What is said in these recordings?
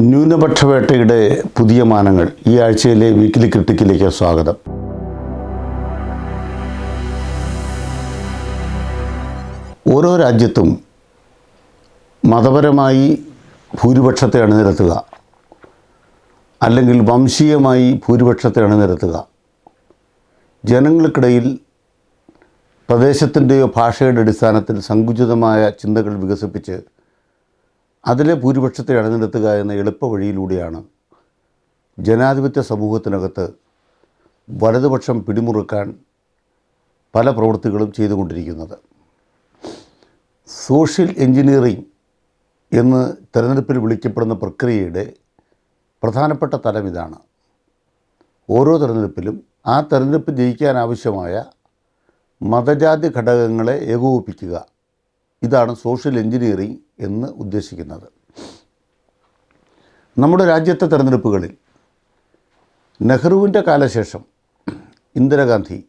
ന്യൂനപക്ഷ വേട്ടയുടെ പുതിയ മാനങ്ങൾ. ഈ ആഴ്ചയിലെ വീക്കിലി ക്രിട്ടിക്കിലേക്ക് സ്വാഗതം. ഓരോ രാജ്യത്തും മതപരമായി ഭൂരിപക്ഷത്തെ അണിനിരത്തുക. അല്ലെങ്കിൽ വംശീയമായി ഭൂരിപക്ഷത്തെ അണിനിരത്തുക. ജനങ്ങൾക്കിടയിൽ പ്രദേശത്തിന്റെയോ ഭാഷയുടെ അടിസ്ഥാനത്തിൽ സങ്കുചിതമായ ചിന്തകൾ വികസിപ്പിച്ച് അതിലെ ഭൂരിപക്ഷത്തെ അണിനിരത്തുക എന്ന എളുപ്പ വഴിയിലൂടെയാണ് ജനാധിപത്യ സമൂഹത്തിനകത്ത് വലതുപക്ഷം പിടിമുറുക്കാൻ പല പ്രവൃത്തികളും ചെയ്തുകൊണ്ടിരിക്കുന്നത്. സോഷ്യൽ എഞ്ചിനീയറിംഗ് എന്ന് തിരഞ്ഞെടുപ്പിൽ വിളിക്കപ്പെടുന്ന പ്രക്രിയയുടെ പ്രധാനപ്പെട്ട തലം ഇതാണ്. ഓരോ തിരഞ്ഞെടുപ്പിലും ആ തിരഞ്ഞെടുപ്പ് ജയിക്കാൻ ആവശ്യമായ മതജാതി ഘടകങ്ങളെ ഏകോപിപ്പിക്കുക. ഇതാണ് സോഷ്യൽ എഞ്ചിനീയറിംഗ് എന്ന് ഉദ്ദേശിക്കുന്നത്. നമ്മുടെ രാജ്യത്തെ തെരഞ്ഞെടുപ്പുകളിൽ നെഹ്റുവിന്റെ കാലശേഷം ഇന്ദിരാഗാന്ധി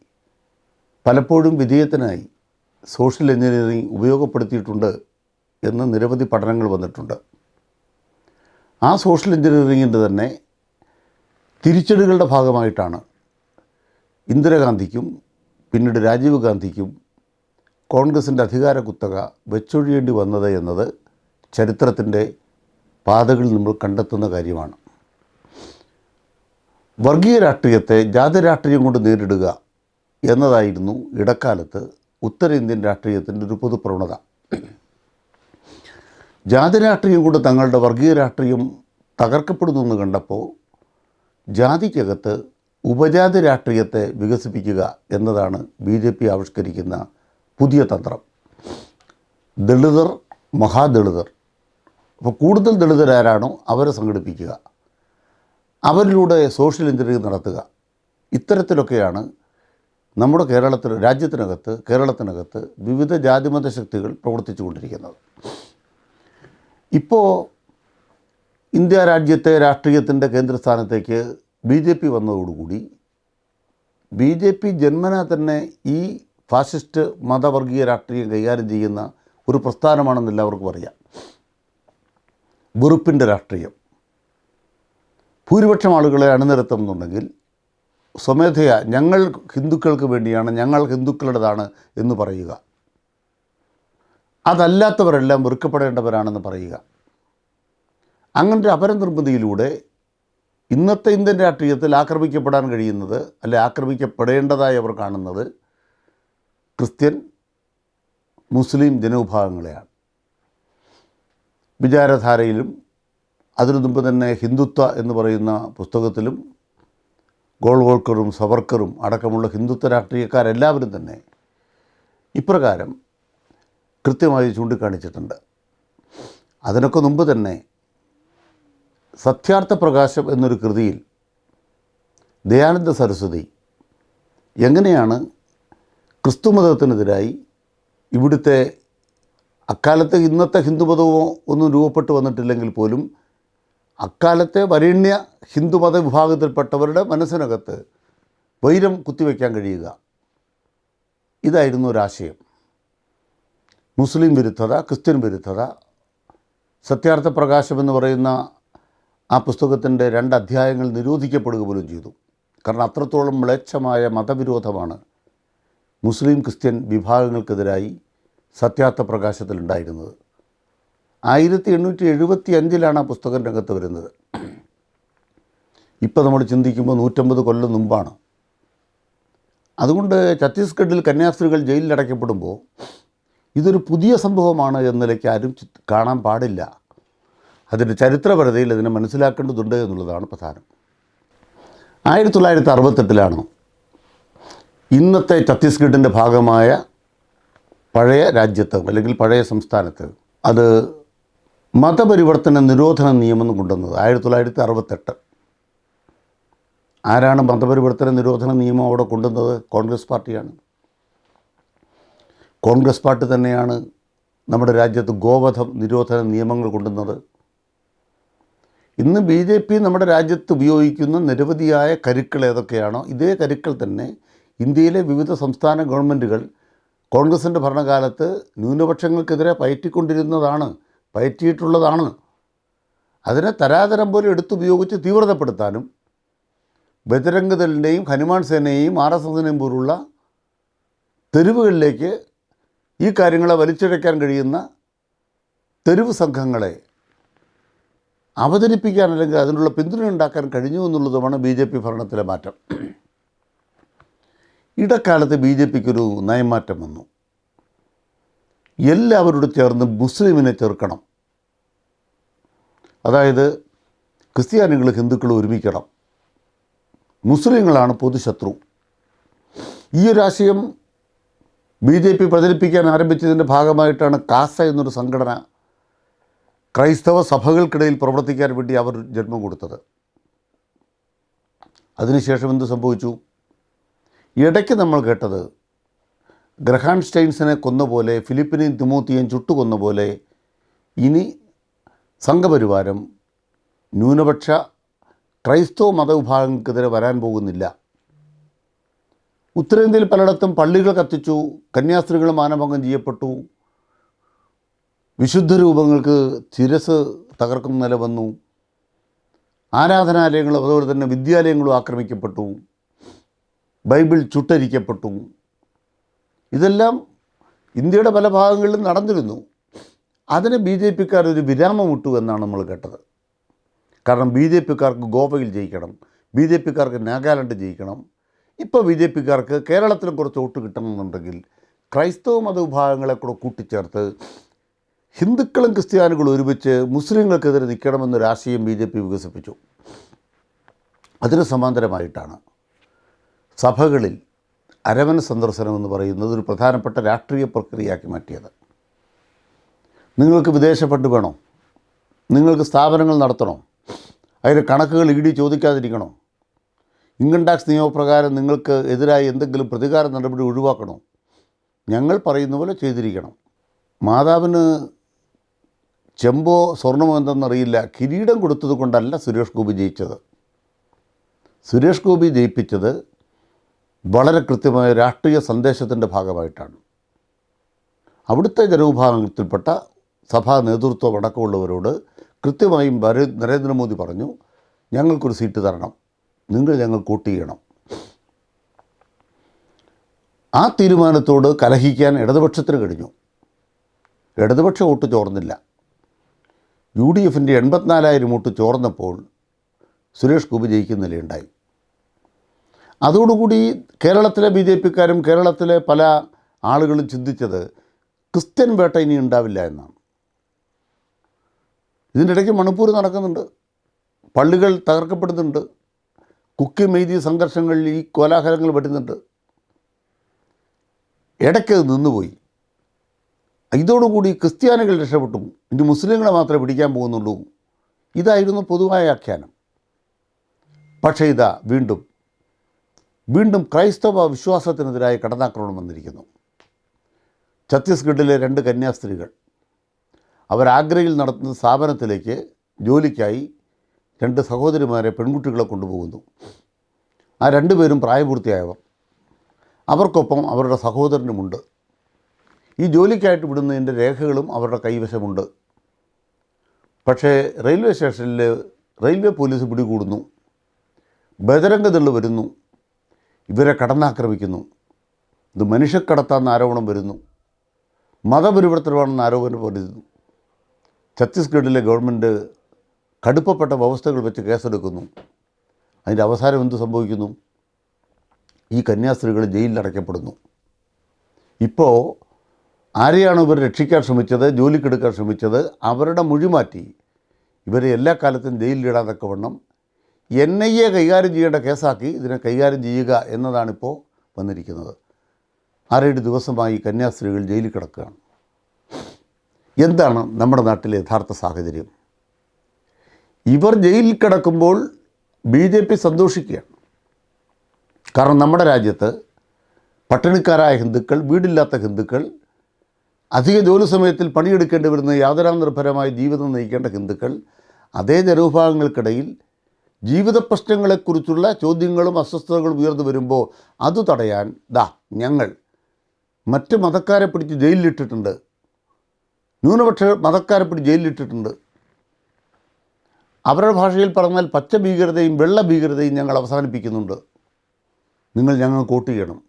പലപ്പോഴും വിജയത്തിനായി സോഷ്യൽ എഞ്ചിനീയറിംഗ് ഉപയോഗപ്പെടുത്തിയിട്ടുണ്ട് എന്ന് നിരവധി പഠനങ്ങൾ വന്നിട്ടുണ്ട്. ആ സോഷ്യൽ എഞ്ചിനീയറിങ്ങിന്റെ തന്നെ തിരിച്ചടികളുടെ ഭാഗമായിട്ടാണ് ഇന്ദിരാഗാന്ധിക്കും പിന്നീട് രാജീവ് ഗാന്ധിക്കും കോൺഗ്രസിന്റെ അധികാര കുത്തക വെച്ചൊഴിയേണ്ടി വന്നത് എന്നത് ചരിത്രത്തിന്റെ പാതകളിൽ നമ്മൾ കണ്ടെത്തുന്ന കാര്യമാണ്. വർഗീയ രാഷ്ട്രീയത്തെ ജാതി രാഷ്ട്രീയം കൊണ്ട് നേരിടുക എന്നതായിരുന്നു ഇടക്കാലത്ത് ഉത്തരേന്ത്യൻ രാഷ്ട്രീയത്തിന്റെ ഒരു പൊതുപ്രവണത. ജാതി രാഷ്ട്രീയം കൊണ്ട് തങ്ങളുടെ വർഗീയ രാഷ്ട്രീയം തകർക്കപ്പെടുന്നു എന്ന് കണ്ടപ്പോൾ ജാതിക്കകത്ത് ഉപജാതി രാഷ്ട്രീയത്തെ വികസിപ്പിക്കുക എന്നതാണ് ബി ജെ പി ആവിഷ്കരിക്കുന്ന പുതിയ തന്ത്രം. ദളിതർ മഹാദളിതർ. അപ്പോൾ കൂടുതൽ ദളിതരാരാണോ അവരെ സംഘടിപ്പിക്കുക. അവരിലൂടെ സോഷ്യൽ എഞ്ചിനീയറിംഗ് നടത്തുക. ഇത്തരത്തിലൊക്കെയാണ് നമ്മുടെ കേരളത്തിൽ രാജ്യത്തിനകത്ത് കേരളത്തിനകത്ത് വിവിധ ജാതിമത ശക്തികൾ പ്രവർത്തിച്ചു കൊണ്ടിരിക്കുന്നത്. ഇപ്പോൾ ഇന്ത്യ രാജ്യത്തെ രാഷ്ട്രീയത്തിന്റെ കേന്ദ്രസ്ഥാനത്തേക്ക് ബി ജെ പി വന്നതോടുകൂടി ബി ജെ പി ജന്മന തന്നെ ഈ ഫാസിസ്റ്റ് മതവർഗീയ രാഷ്ട്രീയം കൈകാര്യം ചെയ്യുന്ന ഒരു പ്രസ്ഥാനമാണെന്ന് എല്ലാവർക്കും അറിയാം. വെറുപ്പിന്റെ രാഷ്ട്രീയം. ഭൂരിപക്ഷം ആളുകളെ അണിനിരത്തുന്നുണ്ടെങ്കിൽ സ്വമേധയാ ഞങ്ങൾ ഹിന്ദുക്കൾക്ക് വേണ്ടിയാണ് ഞങ്ങൾ ഹിന്ദുക്കളുടേതാണ് എന്ന് പറയുക. അതല്ലാത്തവരെല്ലാം വെറുക്കപ്പെടേണ്ടവരാണെന്ന് പറയുക. അങ്ങനൊരു അപരനിർമ്മിതിയിലൂടെ ഇന്നത്തെ ഇന്ത്യൻ രാഷ്ട്രീയത്തിൽ ആക്രമിക്കപ്പെടാൻ കഴിയുന്നത് അല്ലെ ആക്രമിക്കപ്പെടേണ്ടതായി അവർ കാണുന്നത് ക്രിസ്ത്യൻ മുസ്ലിം ജനവിഭാഗങ്ങളെയാണ്. വിചാരധാരയിലും അതിനു മുമ്പ് തന്നെ ഹിന്ദുത്വ എന്ന് പറയുന്ന പുസ്തകത്തിലും ഗോൾവോൾക്കറും സവർക്കറും അടക്കമുള്ള ഹിന്ദുത്വ രാഷ്ട്രീയക്കാരെല്ലാവരും തന്നെ ഇപ്രകാരം കൃത്യമായി ചൂണ്ടിക്കാണിച്ചിട്ടുണ്ട്. അതിനൊക്കെ മുമ്പ് തന്നെ സത്യാർത്ഥ പ്രകാശം എന്നൊരു കൃതിയിൽ ദയാനന്ദ സരസ്വതി എങ്ങനെയാണ് ക്രിസ്തുമതത്തിനെതിരായി ഇവിടുത്തെ അക്കാലത്തെ ഇന്നത്തെ ഹിന്ദുമതമോ ഒന്നും രൂപപ്പെട്ടു വന്നിട്ടില്ലെങ്കിൽ പോലും അക്കാലത്തെ വരേണ്യ ഹിന്ദുമത വിഭാഗത്തിൽപ്പെട്ടവരുടെ മനസ്സിനകത്ത് വൈരം കുത്തിവെക്കാൻ കഴിയുക. ഇതായിരുന്നു ഒരാശയം. മുസ്ലിം വിരുദ്ധത ക്രിസ്ത്യൻ വിരുദ്ധത സത്യാർത്ഥ പ്രകാശം എന്ന് പറയുന്ന ആ പുസ്തകത്തിന്റെ രണ്ട് അധ്യായങ്ങൾ നിരോധിക്കപ്പെടുക പോലും ചെയ്തു. കാരണം അത്രത്തോളം മ്ലേച്ഛമായ മതവിരോധമാണ് മുസ്ലിം ക്രിസ്ത്യൻ വിഭാഗങ്ങൾക്കെതിരായി സത്യാർത്ഥ പ്രകാശത്തിലുണ്ടായിരുന്നത്. ആയിരത്തി എണ്ണൂറ്റി എഴുപത്തി അഞ്ചിലാണ് ആ പുസ്തകം രംഗത്ത് വരുന്നത്. ഇപ്പോൾ നമ്മൾ ചിന്തിക്കുമ്പോൾ നൂറ്റമ്പത് കൊല്ലം മുമ്പാണ്. അതുകൊണ്ട് ഛത്തീസ്ഗഡിൽ കന്യാസ്ത്രീകൾ ജയിലിൽ അടയ്ക്കപ്പെടുമ്പോൾ ഇതൊരു പുതിയ സംഭവമാണ് എന്ന നിലയ്ക്ക് ആരും കാണാൻ പാടില്ല. അതിന്റെ ചരിത്രപരതയിൽ അതിനെ മനസ്സിലാക്കേണ്ടതുണ്ട് എന്നുള്ളതാണ് പ്രധാനം. ആയിരത്തി തൊള്ളായിരത്തി അറുപത്തെട്ടിലാണ് ഇന്നത്തെ ഛത്തീസ്ഗഡിന്റെ ഭാഗമായ പഴയ രാജ്യത്ത് അല്ലെങ്കിൽ പഴയ സംസ്ഥാനത്ത് അത് മതപരിവർത്തന നിരോധന നിയമം കൊണ്ടുവന്നത് ആയിരത്തി തൊള്ളായിരത്തി അറുപത്തെട്ട് ആരാണ് മതപരിവർത്തന നിരോധന നിയമം അവിടെ കൊണ്ടുവന്നത്? കോൺഗ്രസ് പാർട്ടിയാണ്. കോൺഗ്രസ് പാർട്ടി തന്നെയാണ് നമ്മുടെ രാജ്യത്ത് ഗോവധം നിരോധന നിയമങ്ങൾ കൊണ്ടുവന്നത്. ഇന്ന് ബി ജെ പി നമ്മുടെ രാജ്യത്ത് ഉപയോഗിക്കുന്ന നിരവധിയായ കരുക്കൾ ഏതൊക്കെയാണോ ഇതേ കരുക്കൾ തന്നെ ഇന്ത്യയിലെ വിവിധ സംസ്ഥാന ഗവൺമെന്റുകൾ കോൺഗ്രസിന്റെ ഭരണകാലത്ത് ന്യൂനപക്ഷങ്ങൾക്കെതിരെ പയറ്റിക്കൊണ്ടിരുന്നതാണ് പയറ്റിയിട്ടുള്ളതാണ്. അതിനെ തരാതരം പോലെ എടുത്തുപയോഗിച്ച് തീവ്രതപ്പെടുത്താനും ബജരംഗദലിന്റെയും ഹനുമാൻ സേനയെയും ആർ എസ് എസിനെയും പോലുള്ള തെരുവുകളിലേക്ക് ഈ കാര്യങ്ങളെ വലിച്ചിഴയ്ക്കാൻ കഴിയുന്ന തെരുവ് സംഘങ്ങളെ അവതരിപ്പിക്കാൻ അല്ലെങ്കിൽ അതിനുള്ള പിന്തുണ ഉണ്ടാക്കാൻ കഴിഞ്ഞു എന്നുള്ളതുമാണ് ബി ജെ പി ഭരണത്തിലെ മാറ്റം. ഇടക്കാലത്ത് ബി ജെ പിക്കൊരു നയമാറ്റം വന്നു. എല്ലാവരോട് ചേർന്ന് മുസ്ലിമിനെ ചേർക്കണം അതായത് ക്രിസ്ത്യാനികൾ ഹിന്ദുക്കൾ ഒരുമിക്കണം. മുസ്ലിങ്ങളാണ് പൊതുശത്രു. ഈ ഒരു ആശയം ബി ജെ പി പ്രചരിപ്പിക്കാൻ ആരംഭിച്ചതിന്റെ ഭാഗമായിട്ടാണ് കാസ എന്നൊരു സംഘടന ക്രൈസ്തവ സഭകൾക്കിടയിൽ പ്രവർത്തിക്കാൻ വേണ്ടി അവർ ജന്മം കൊടുത്തത്. അതിനുശേഷം എന്ത് സംഭവിച്ചു? ഇടയ്ക്ക് നമ്മൾ കേട്ടത് ഗ്രഹാൻ സ്റ്റൈൻസിനെ കൊന്ന പോലെ ഫിലിപ്പിനെയും തിമോത്തിയെയും ചുട്ടുകൊന്ന പോലെ ഇനി സംഘപരിവാരം ന്യൂനപക്ഷ ക്രൈസ്തവ മതവിഭാഗങ്ങൾക്കെതിരെ വരാൻ പോകുന്നില്ല. ഉത്തരേന്ത്യയിൽ പലയിടത്തും പള്ളികൾ കത്തിച്ചു കന്യാസ്ത്രീകൾ മാനഭംഗം ചെയ്യപ്പെട്ടു. വിശുദ്ധ രൂപങ്ങൾക്ക് തിരസ് തകർക്കുന്ന നില വന്നു. ആരാധനാലയങ്ങളും അതുപോലെ തന്നെ വിദ്യാലയങ്ങളും ആക്രമിക്കപ്പെട്ടു. ബൈബിൾ ചുട്ടരിക്കപ്പെട്ടു. ഇതെല്ലാം ഇന്ത്യയുടെ പല ഭാഗങ്ങളിലും നടന്നിരുന്നു. അതിന് ബി ജെ പിക്കാർ ഒരു വിരാമം ഇട്ടു എന്നാണ് നമ്മൾ കേട്ടത്. കാരണം ബി ജെ പിക്കാർക്ക് ഗോവയിൽ ജയിക്കണം ബി ജെ പിക്കാർക്ക് നാഗാലാൻഡ് ജയിക്കണം. ഇപ്പോൾ ബി ജെ പിക്കാർക്ക് കേരളത്തിലും കുറച്ച് വോട്ട് കിട്ടണമെന്നുണ്ടെങ്കിൽ ക്രൈസ്തവ മതവിഭാഗങ്ങളെ കൂടെ കൂട്ടിച്ചേർത്ത് ഹിന്ദുക്കളും ക്രിസ്ത്യാനികളും ഒരുമിച്ച് മുസ്ലിങ്ങൾക്കെതിരെ നിൽക്കണമെന്നൊരാശയം ബി ജെ പി വികസിപ്പിച്ചു. അതിന് സമാന്തരമായിട്ടാണ്. സഭകളിൽ അരവന സന്ദർശനം എന്ന് പറയുന്നത് ഒരു പ്രധാനപ്പെട്ട രാഷ്ട്രീയ പ്രക്രിയയാക്കി മാറ്റിയത്. നിങ്ങൾക്ക് വിദേശ ഫണ്ട് വേണോ? നിങ്ങൾക്ക് സ്ഥാപനങ്ങൾ നടത്തണോ? അതിന്റെ കണക്കുകൾ ഇടി ചോദിക്കാതിരിക്കണോ? ഇൻകം ടാക്സ് നിയമപ്രകാരം നിങ്ങൾക്ക് എതിരായി എന്തെങ്കിലും പ്രതികാര നടപടി ഒഴിവാക്കണോ? ഞങ്ങൾ പറയുന്ന പോലെ ചെയ്തിരിക്കണം. മാതാവിന് ചെമ്പോ സ്വർണമോ എന്തെന്നറിയില്ല. കിരീടം കൊടുത്തത് കൊണ്ടല്ല സുരേഷ് ഗോപി ജയിച്ചത്. സുരേഷ് ഗോപി ജയിപ്പിച്ചത് വളരെ കൃത്യമായ രാഷ്ട്രീയ സന്ദേശത്തിന്റെ ഭാഗമായിട്ടാണ്. അവിടുത്തെ ജനവിഭാഗത്തിൽപ്പെട്ട സഭാ നേതൃത്വം അടക്കമുള്ളവരോട് കൃത്യമായും നരേന്ദ്രമോദി പറഞ്ഞു ഞങ്ങൾക്കൊരു സീറ്റ് തരണം. നിങ്ങൾ ഞങ്ങൾ കൂട്ടി ചെയ്യണം. ആ തീരുമാനത്തോട് കലഹിക്കാൻ ഇടതുപക്ഷത്തിന് കഴിഞ്ഞു. ഇടതുപക്ഷം വോട്ട് ചോർന്നില്ല. യു ഡി എഫിന്റെ എൺപത്തിനാലായിരം വോട്ട് ചോർന്നപ്പോൾ സുരേഷ് ഗോപി ജയിക്കുന്ന നിലയുണ്ടായി. അതോടുകൂടി കേരളത്തിലെ ബി ജെ പിക്കാരും കേരളത്തിലെ പല ആളുകളും ചിന്തിച്ചത് ക്രിസ്ത്യൻ വേട്ട ഇനി ഉണ്ടാവില്ല എന്നാണ്. ഇതിന്റെ ഇടയ്ക്ക് മണിപ്പൂർ നടക്കുന്നുണ്ട്. പള്ളികൾ തകർക്കപ്പെടുന്നുണ്ട്. കുക്കി മെയ്തി സംഘർഷങ്ങളിൽ ഈ കോലാഹലങ്ങൾ പെടുന്നുണ്ട് ഇടയ്ക്ക് അത് നിന്നുപോയി. ഇതോടുകൂടി ക്രിസ്ത്യാനികൾ രക്ഷപ്പെട്ടു. ഇനി മുസ്ലിങ്ങളെ മാത്രമേ പിടിക്കാൻ പോകുന്നുള്ളൂ. ഇതായിരുന്നു പൊതുവായ ആഖ്യാനം പക്ഷേ ഇതാ വീണ്ടും വീണ്ടും ക്രൈസ്തവ വിശ്വാസത്തിനെതിരായ കടന്നാക്രമണം വന്നിരിക്കുന്നു ഛത്തീസ്ഗഡിലെ രണ്ട് കന്യാസ്ത്രീകൾ അവരാഗ്രയിൽ നടത്തുന്ന സ്ഥാപനത്തിലേക്ക് ജോലിക്കായി രണ്ട് സഹോദരിമാരെ പെൺകുട്ടികളെ കൊണ്ടുപോകുന്നു. ആ രണ്ടുപേരും പ്രായപൂർത്തിയായവർ. അവർക്കൊപ്പം അവരുടെ സഹോദരനുമുണ്ട്. ഈ ജോലിക്കായിട്ട് വിടുന്നതിന്റെ രേഖകളും അവരുടെ കൈവശമുണ്ട്. പക്ഷേ റെയിൽവേ സ്റ്റേഷനിൽ റെയിൽവേ പോലീസ് പിടികൂടുന്നു. ബജരംഗതള്ളു വരുന്നു. ഇവരെ കടന്നാക്രമിക്കുന്നു. ഇത് മനുഷ്യക്കടത്താന്ന് ആരോപണം വരുന്നു. മതപരിവർത്തനമാണെന്ന് ആരോപണം വരുന്നു. ഛത്തീസ്ഗഡിലെ ഗവൺമെന്റ് കടുപ്പപ്പെട്ട വ്യവസ്ഥകൾ വെച്ച് കേസെടുക്കുന്നു. അതിന്റെ അവസാനം എന്ത് സംഭവിക്കുന്നു? ഈ കന്യാസ്ത്രീകൾ ജയിലിൽ അടയ്ക്കപ്പെടുന്നു ഇപ്പോൾ ആരെയാണ് ഇവർ രക്ഷിക്കാൻ ശ്രമിച്ചത് ജോലിക്കെടുക്കാൻ ശ്രമിച്ചത്? അവരുടെ മൊഴി മാറ്റി ഇവരെ എല്ലാ കാലത്തും ജയിലിലിടാതൊക്കെ വണ്ണം എൻ ഐ എ കൈകാര്യം ചെയ്യേണ്ട കേസാക്കി ഇതിനെ കൈകാര്യം ചെയ്യുക എന്നതാണിപ്പോൾ വന്നിരിക്കുന്നത്. ആറേഴ് ദിവസമായി കന്യാസ്ത്രീകൾ ജയിലിൽ കിടക്കുകയാണ്. എന്താണ് നമ്മുടെ നാട്ടിലെ യഥാർത്ഥ സാഹചര്യം? ഇവർ ജയിലിൽ കിടക്കുമ്പോൾ ബി ജെ പി സന്തോഷിക്കുകയാണ്. കാരണം നമ്മുടെ രാജ്യത്ത് പട്ടിണിക്കാരായ ഹിന്ദുക്കൾ വീടില്ലാത്ത ഹിന്ദുക്കൾ അധിക ജോലി സമയത്തിൽ പണിയെടുക്കേണ്ടി വരുന്ന യാതനാനിർഭരമായ ജീവിതം നയിക്കേണ്ട ഹിന്ദുക്കൾ അതേ ജനവിഭാഗങ്ങൾക്കിടയിൽ ജീവിത പ്രശ്നങ്ങളെക്കുറിച്ചുള്ള ചോദ്യങ്ങളും അസ്വസ്ഥതകളും ഉയർന്നു വരുമ്പോൾ അത് തടയാൻ ദാ ഞങ്ങൾ മറ്റ് മതക്കാരെ പിടിച്ച് ജയിലിലിട്ടിട്ടുണ്ട്. ന്യൂനപക്ഷ മതക്കാരെ പിടിച്ച് ജയിലിലിട്ടിട്ടുണ്ട്. അവരുടെ ഭാഷയിൽ പറഞ്ഞാൽ പച്ച ഭീകരതയും വെള്ള ഭീകരതയും ഞങ്ങൾ അവസാനിപ്പിക്കുന്നുണ്ട്. നിങ്ങൾ ഞങ്ങൾക്ക് വോട്ട് ചെയ്യണം.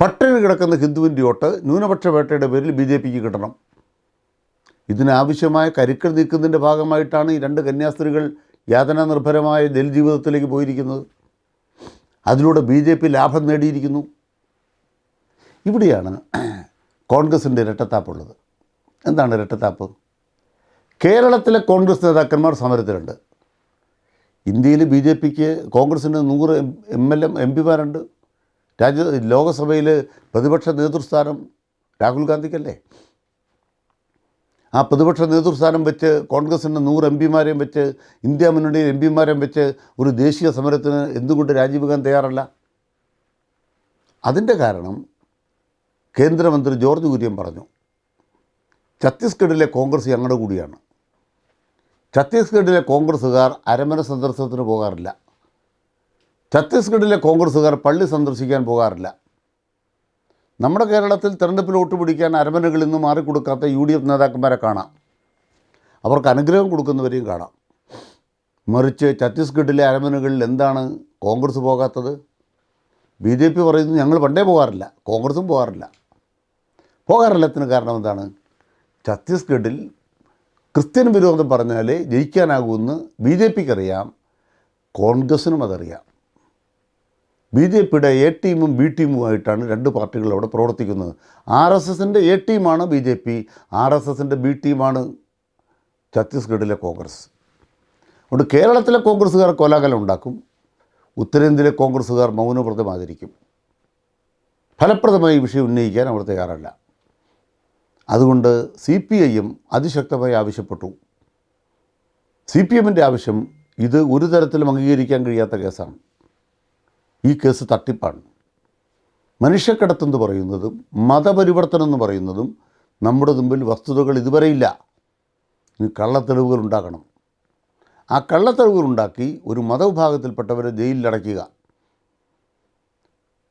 പട്ടിണി കിടക്കുന്ന ഹിന്ദുവിന്റെ വോട്ട് ന്യൂനപക്ഷ വേട്ടയുടെ പേരിൽ ബി ജെ പിക്ക് കിട്ടണം. ഇതിനാവശ്യമായ കരുക്കൾ നീക്കുന്നതിന്റെ ഭാഗമായിട്ടാണ് ഈ രണ്ട് കന്യാസ്ത്രീകൾ യാതന നിർഭരമായ ജനജീവിതത്തിലേക്ക് ജീവിതത്തിലേക്ക് പോയിരിക്കുന്നത്. അതിലൂടെ ബി ജെ പി ലാഭം നേടിയിരിക്കുന്നു. ഇവിടെയാണ് കോൺഗ്രസിന്റെ ഇരട്ടത്താപ്പുള്ളത്. എന്താണ് ഇരട്ടത്താപ്പ്? കേരളത്തിലെ കോൺഗ്രസ് നേതാക്കന്മാർ സമരത്തിലുണ്ട്. ഇന്ത്യയിൽ ബി ജെ പിക്ക് കോൺഗ്രസിന് നൂറ് എം എൽ എം എം പിമാരുണ്ട്. രാജ്യ ലോകസഭയിൽ പ്രതിപക്ഷ നേതൃസ്ഥാനം രാഹുൽ ഗാന്ധിക്കല്ലേ? ആ പ്രതിപക്ഷ നേതൃസ്ഥാനം വെച്ച് കോൺഗ്രസിന്റെ നൂറ് എം പിമാരെയും വെച്ച് ഇന്ത്യ മുന്നണിയിൽ എം പിമാരെയും വെച്ച് ഒരു ദേശീയ സമരത്തിന് എന്തുകൊണ്ട് രാജിവെക്കാൻ തയ്യാറല്ല? അതിന്റെ കാരണം കേന്ദ്രമന്ത്രി ജോർജ് കുര്യൻ പറഞ്ഞു ഛത്തീസ്ഗഡിലെ കോൺഗ്രസ് ഞങ്ങളുടെ കൂടിയാണ്. ഛത്തീസ്ഗഡിലെ കോൺഗ്രസ്സുകാർ അരമന സന്ദർശനത്തിന് പോകാറില്ല. ഛത്തീസ്ഗഡിലെ കോൺഗ്രസ്സുകാർ പള്ളി സന്ദർശിക്കാൻ പോകാറില്ല. നമ്മുടെ കേരളത്തിൽ തെരഞ്ഞെടുപ്പിൽ വോട്ട് പിടിക്കാൻ അരമനകളിൽ നിന്ന് മാറിക്കൊടുക്കാത്ത യു ഡി എഫ് നേതാക്കന്മാരെ കാണാം. അവർക്ക് അനുഗ്രഹം കൊടുക്കുന്നവരെയും കാണാം. മറിച്ച് ഛത്തീസ്ഗഡിലെ അരമനകളിൽ എന്താണ് കോൺഗ്രസ് പോകാത്തത്? ബി ജെ പി പറയുന്നത് ഞങ്ങൾ പണ്ടേ പോകാറില്ല. കോൺഗ്രസും പോകാറില്ല. പോകാറില്ലത്തിന് കാരണം എന്താണ്? ഛത്തീസ്ഗഡിൽ ക്രിസ്ത്യൻ വിരോധം പറഞ്ഞാലേ ജയിക്കാനാകുമെന്ന് ബി ജെ പിക്ക് അറിയാം കോൺഗ്രസിനും അതറിയാം. ബി ജെ പിയുടെ എ ടീമും ബി ടീമുമായിട്ടാണ് രണ്ട് പാർട്ടികൾ അവിടെ പ്രവർത്തിക്കുന്നത്. ആർ എസ് എസിന്റെ എ ടീമാണ് B J P R S എസിന്റെ ബി ടീമാണ് ഛത്തീസ്ഗഡിലെ കോൺഗ്രസ്. അതുകൊണ്ട് കേരളത്തിലെ കോൺഗ്രസ്സുകാർ കോലാഹലം ഉണ്ടാക്കും ഉത്തരേന്ത്യയിലെ കോൺഗ്രസ്സുകാർ മൗനവ്രതം ഫലപ്രദമായി ഈ വിഷയം ഉന്നയിക്കാൻ അവർ തയ്യാറല്ല. അതുകൊണ്ട് സി പി ഐയും അതിശക്തമായി ആവശ്യപ്പെട്ടു. സി പി എമ്മിന്റെ ആവശ്യം ഇത് ഒരു തരത്തിലും അംഗീകരിക്കാൻ കഴിയാത്ത കേസാണ്. ഈ കേസ് തട്ടിപ്പാണ്. മനുഷ്യക്കടത്തെന്ന് പറയുന്നതും മതപരിവർത്തനം എന്ന് പറയുന്നതും നമ്മുടെ മുമ്പിൽ വസ്തുതകൾ ഇതുവരെയില്ല കള്ളത്തെളിവുകൾ ഉണ്ടാക്കണം ആ കള്ളത്തെളിവുകൾ ഉണ്ടാക്കി ഒരു മതവിഭാഗത്തിൽപ്പെട്ടവരെ ജയിലിലടയ്ക്കുക.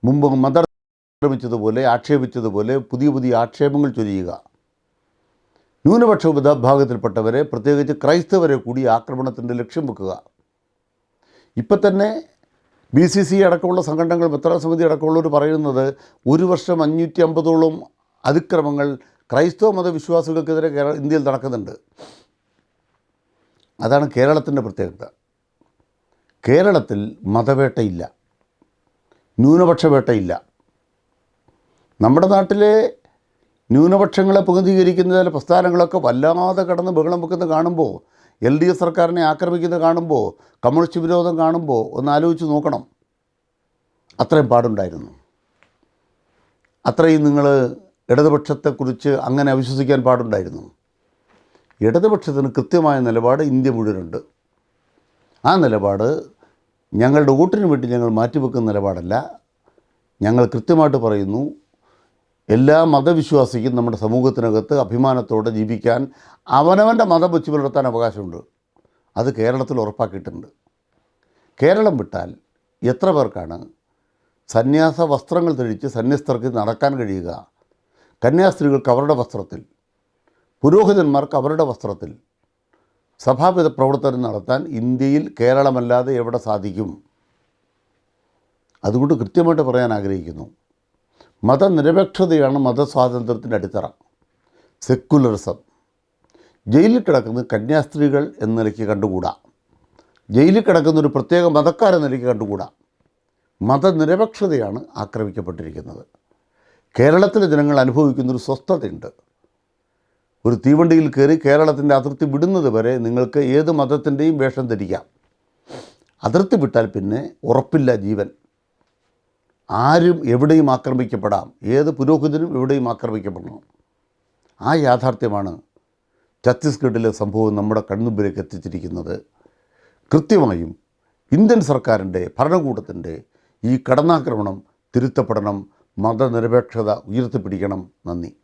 മുമ്പ് മത ആക്രമിച്ചതുപോലെ ആക്ഷേപിച്ചതുപോലെ പുതിയ പുതിയ ആക്ഷേപങ്ങൾ ചൊരിയുക. ന്യൂനപക്ഷ വിഭാഗത്തിൽപ്പെട്ടവരെ പ്രത്യേകിച്ച് ക്രൈസ്തവരെ കൂടി ആക്രമണത്തിന്റെ ലക്ഷ്യം വെക്കുക. ഇപ്പം തന്നെ ബി സി സി അടക്കമുള്ള സംഘടനകൾ മെത്രാ സമിതി അടക്കമുള്ളവർ പറയുന്നത് ഒരു വർഷം അഞ്ഞൂറ്റി അമ്പതോളം അതിക്രമങ്ങൾ ക്രൈസ്തവ മതവിശ്വാസികൾക്കെതിരെ കേരള ഇന്ത്യയിൽ നടക്കുന്നുണ്ട്. അതാണ് കേരളത്തിന്റെ പ്രത്യേകത. കേരളത്തിൽ മതവേട്ടയില്ല. ന്യൂനപക്ഷ വേട്ടയില്ല നമ്മുടെ നാട്ടിലെ ന്യൂനപക്ഷങ്ങളെ പ്രതിനിധീകരിക്കുന്ന ചില പ്രസ്ഥാനങ്ങളൊക്കെ വല്ലാതെ കടന്ന് ബഹളം വെക്കുന്നത് കാണുമ്പോൾ എൽ ഡി എഫ് സർക്കാരിനെ ആക്രമിക്കുന്നത് കാണുമ്പോൾ കമ്മ്യൂണിസ്റ്റ് വിരോധം കാണുമ്പോൾ ഒന്ന് ആലോചിച്ച് നോക്കണം. അത്രയും പാടുണ്ടായിരുന്നു. അത്രയും നിങ്ങൾ ഇടതുപക്ഷത്തെക്കുറിച്ച് അങ്ങനെ അവിശ്വസിക്കാൻ പാടുണ്ടായിരുന്നു. ഇടതുപക്ഷത്തിന് കൃത്യമായ നിലപാട് ഇന്ത്യ മുഴുവനുണ്ട്. ആ നിലപാട് ഞങ്ങളുടെ വോട്ടിന് വേണ്ടി ഞങ്ങൾ മാറ്റിവെക്കുന്ന നിലപാടല്ല. ഞങ്ങൾ കൃത്യമായിട്ട് പറയുന്നു എല്ലാ മതവിശ്വാസിക്കും നമ്മുടെ സമൂഹത്തിനകത്ത് അഭിമാനത്തോടെ ജീവിക്കാൻ അവനവന്റെ മതം വെച്ച് പുലർത്താൻ അവകാശമുണ്ട്. അത് കേരളത്തിൽ ഉറപ്പാക്കിയിട്ടുണ്ട്. കേരളം വിട്ടാൽ എത്ര പേർക്കാണ് സന്യാസ വസ്ത്രങ്ങൾ ധരിച്ച് സന്യസ്തർക്ക് നടക്കാൻ കഴിയുക? കന്യാസ്ത്രീകൾക്ക് അവരുടെ വസ്ത്രത്തിൽ പുരോഹിതന്മാർക്ക് അവരുടെ വസ്ത്രത്തിൽ സഭാപിത പ്രവർത്തനം നടത്താൻ ഇന്ത്യയിൽ കേരളമല്ലാതെ എവിടെ സാധിക്കും? അതുകൊണ്ട് കൃത്യമായിട്ട് പറയാൻ ആഗ്രഹിക്കുന്നു. മതനിരപേക്ഷതയാണ് മതസ്വാതന്ത്ര്യത്തിന്റെ അടിത്തറ. സെക്കുലറിസം ജയിലിൽ കിടക്കുന്നത് കന്യാസ്ത്രീകൾ എന്ന നിലയ്ക്ക് കണ്ടുകൂടാ. ജയിലിൽ കിടക്കുന്ന ഒരു പ്രത്യേക മതക്കാരെന്ന നിലയ്ക്ക് കണ്ടുകൂടാ. മതനിരപേക്ഷതയാണ് ആക്രമിക്കപ്പെട്ടിരിക്കുന്നത്. കേരളത്തിലെ ജനങ്ങൾ അനുഭവിക്കുന്നൊരു സ്വസ്ഥതയുണ്ട്. ഒരു തീവണ്ടിയിൽ കയറി കേരളത്തിന്റെ അതിർത്തി വിടുന്നത് വരെ നിങ്ങൾക്ക് ഏത് മതത്തിന്റെയും വേഷം ധരിക്കാം. അതിർത്തി വിട്ടാൽ പിന്നെ ഉറപ്പില്ല ജീവൻ. ആരും എവിടെയും ആക്രമിക്കപ്പെടാം. ഏത് പുരോഹിതനും എവിടെയും ആക്രമിക്കപ്പെടണം. ആ യാഥാർത്ഥ്യമാണ് ഛത്തീസ്ഗഡിലെ സംഭവം നമ്മുടെ കൺമുമ്പിലേക്ക് എത്തിച്ചിരിക്കുന്നത്. കൃത്യമായും ഇന്ത്യൻ സർക്കാരിന്റെ ഭരണകൂടത്തിന്റെ ഈ കടന്നാക്രമണം തിരുത്തപ്പെടണം മതനിരപേക്ഷത ഉയർത്തിപ്പിടിക്കണം. നന്ദി.